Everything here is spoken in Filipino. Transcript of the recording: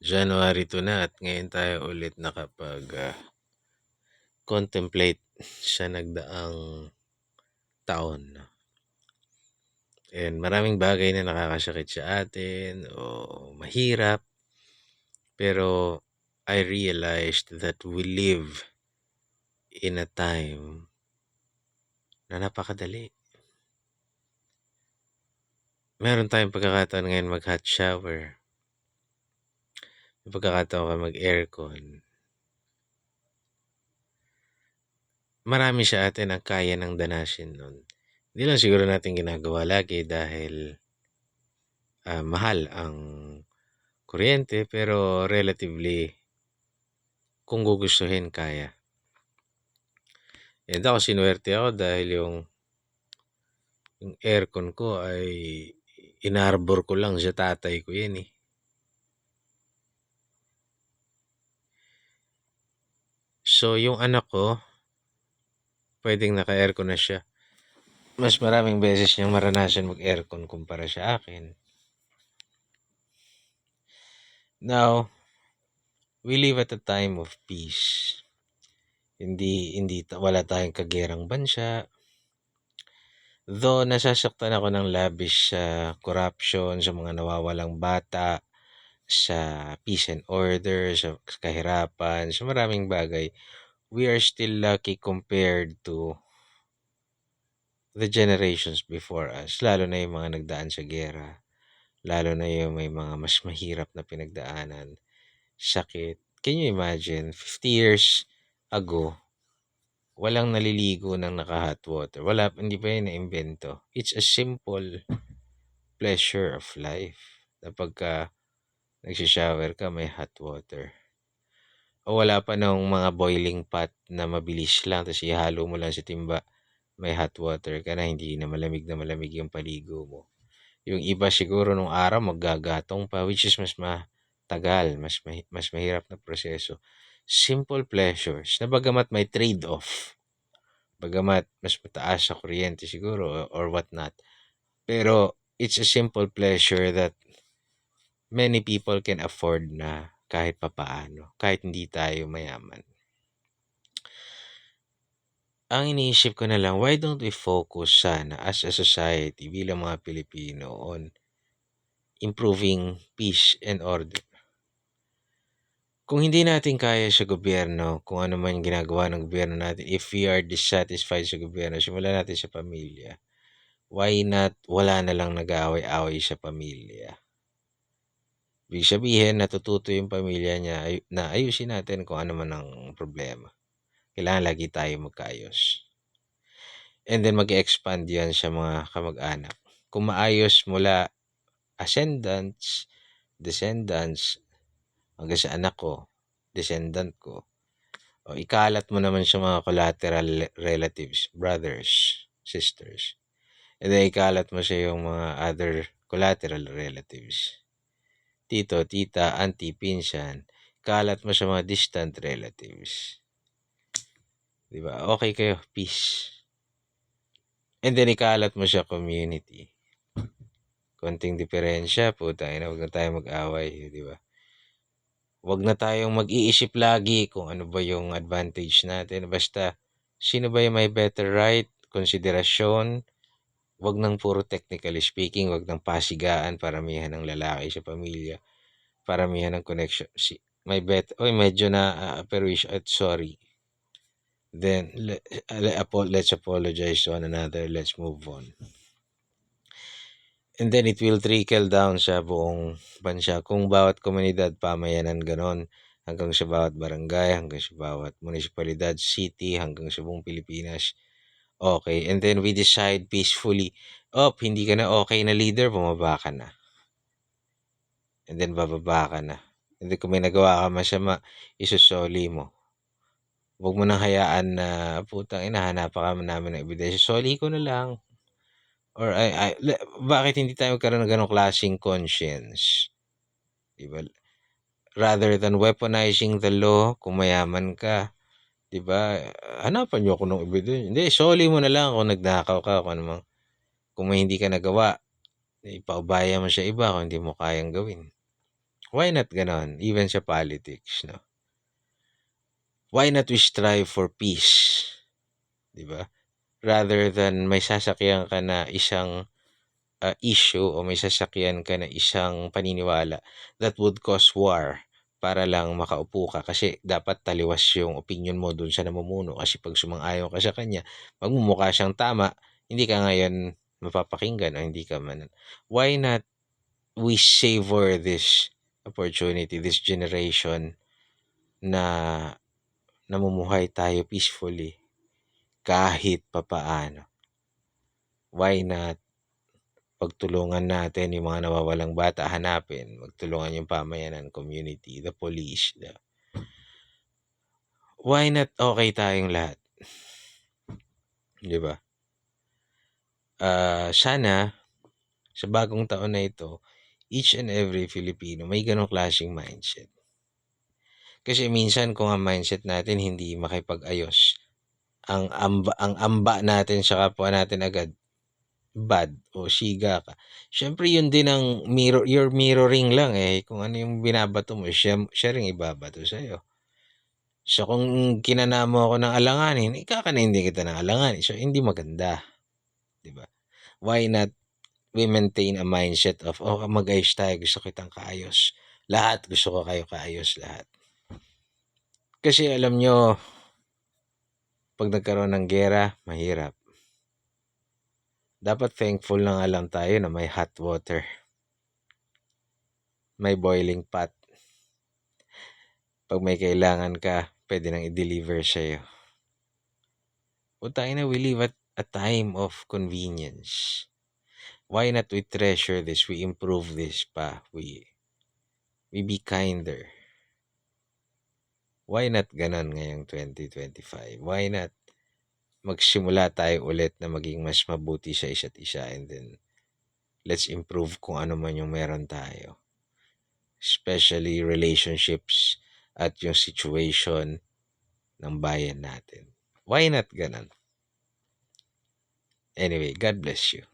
January 2 na at ngayon tayo ulit nakapag ah, contemplate sa nagdaang taon. And maraming bagay na nakakasakit sa atin o mahirap. Pero I realized that we live in a time na napakadali. Meron tayong pagkakataon ngayon mag hot shower. May pagkakataon ka mag aircon. Marami sa atin ang kaya ng danasin nun. Hindi lang siguro natin ginagawa lagi dahil ah, mahal ang kuryente pero relatively kung gugustuhin kaya. And ako sinuwerte ako dahil yung yung aircon ko ay inarbor ko lang sa tatay ko yan eh. So yung anak ko, pwedeng naka-aircon na siya. Mas maraming beses niyang maranasan mag-aircon kumpara sa akin. Now, we live at a time of peace. Hindi hindi wala tayong kagerang bansa. Though nasasaktan ako ng labish sa corruption, sa mga nawawalang bata, sa peace and order, sa kahirapan, sa maraming bagay, we are still lucky compared to the generations before us. Lalo na yung mga nagdaan sa gera. Lalo na yung may mga mas mahirap na pinagdaanan. Sakit. Can you imagine? 50 years ago, walang naliligo ng naka-hot water. Wala, hindi pa yun na-invento. It's a simple pleasure of life. Na pagka nagsishower ka, may hot water. O wala pa nung mga boiling pot na mabilis lang, tapos ihalo mo lang sa timba, may hot water ka na, hindi na malamig na malamig yung paligo mo. Yung iba siguro nung araw maggagatong pa, which is mas matagal, mas, mahi- mas mahirap na proseso. Simple pleasures, na bagamat may trade-off, bagamat mas mataas sa kuryente siguro or, or what not. Pero it's a simple pleasure that many people can afford na kahit papaano, kahit hindi tayo mayaman. Ang iniisip ko na lang, why don't we focus sana as a society bilang mga Pilipino on improving peace and order? Kung hindi natin kaya sa gobyerno, kung ano man ginagawa ng gobyerno natin, if we are dissatisfied sa gobyerno, simulan natin sa pamilya. Why not wala na lang nag-aaway-away sa pamilya? Ibig sabihin, natututo yung pamilya niya ay- na ayusin natin kung ano man ang problema. Kailangan lagi tayo magkaayos. And then mag-expand yan sa mga kamag-anak. Kung maayos mula ascendants, descendants, hanggang sa anak ko, descendant ko, o ikalat mo naman sa mga collateral relatives, brothers, sisters. And then ikalat mo sa yung mga other collateral relatives. Tito, tita, auntie, pinsan. Kalat mo sa mga distant relatives. Di ba? Okay kayo. Peace. And then ikalat mo sa community. Konting diferensya, puta, na, huwag na tayo mag-away, di ba? Huwag na tayong mag-iisip lagi kung ano ba yung advantage natin. Basta, sino ba yung may better right, konsiderasyon, wag nang puro technically speaking, wag nang pasigaan, paramihan ng lalaki sa pamilya, paramihan ng connection. Si, may bet, oy medyo na uh, pero uh, sorry. Then le, uh, le- apo- let's apologize to one another. Let's move on. And then it will trickle down sa buong bansa. Kung bawat komunidad, pamayanan ganon, hanggang sa bawat barangay, hanggang sa bawat munisipalidad, city, hanggang sa buong Pilipinas. Okay, and then we decide peacefully, op, hindi ka na okay na leader, bumaba ka na. And then bababa ka na. And then kung may nagawa ka masama, isusoli mo. Huwag mo nang hayaan na, putang ina, hanapan ka namin ng ebidensya. Soli ko na lang. Or, ay, ay, bakit hindi tayo magkaroon ng ganong klaseng conscience? Diba? Rather than weaponizing the law, kung mayaman ka, di ba? Hanapan niyo ako ng ebidensya. Hindi, soli mo na lang kung nagnakaw ka, kung ano mang, kung may hindi ka nagawa, ipaubaya mo sa iba kung hindi mo kayang gawin. Why not gano'n? Even sa politics, no? Why not we strive for peace? 'Di ba? Rather than may sasakyan ka na isang, ah, issue o may sasakyan ka na isang paniniwala that would cause war para lang makaupo ka kasi dapat taliwas yung opinyon mo dun sa namumuno kasi 'pag sumang-ayon ka sa kanya, magmumukha siyang tama, hindi ka ngayon mapapakinggan o hindi ka man why not we savor this opportunity, this generation na namumuhay tayo peacefully kahit papaano. Why not pagtulungan natin yung mga nawawalang bata hanapin, magtulungan yung pamayanan, community, the police, the Why not okey tayong lahat? 'Di ba? Ah, sana sa bagong taon na ito, each and every Filipino may gano'ng klaseng mindset. Kasi minsan kung ang mindset natin hindi makipag-ayos, ang amba ang amba natin sa kapwa natin agad, bad o siga ka. Siyempre yun din ang mirror you're mirroring lang, eh, kung ano yung binabato mo siya siya ring ibabato sa'yo. So kung kinana ako ng alanganin, ikakanin din kita ng alanganin. So hindi maganda, 'di ba? Why not we maintain a mindset of, "Oh, mag-ayos tayo, gusto kitang kaayos. Lahat gusto ko kayo kaayos lahat." Kasi alam niyo 'pag nagkaroon ng giyera, mahirap. Dapat thankful na nga lang tayo na may hot water. May boiling pot. 'Pag may kailangan ka, puwede nang i-deliver sa'yo. Putangina, we live at a time of convenience. Why not we treasure this, we improve this pa, we we be kinder. Why not gano'n ngayong 2025? Why not magsimula tayo ulit na maging mas mabuti sa isa't isa and then let's improve kung ano man yung meron tayo. Especially relationships at yung situation ng bayan natin. Why not gano'n? Anyway, God bless you.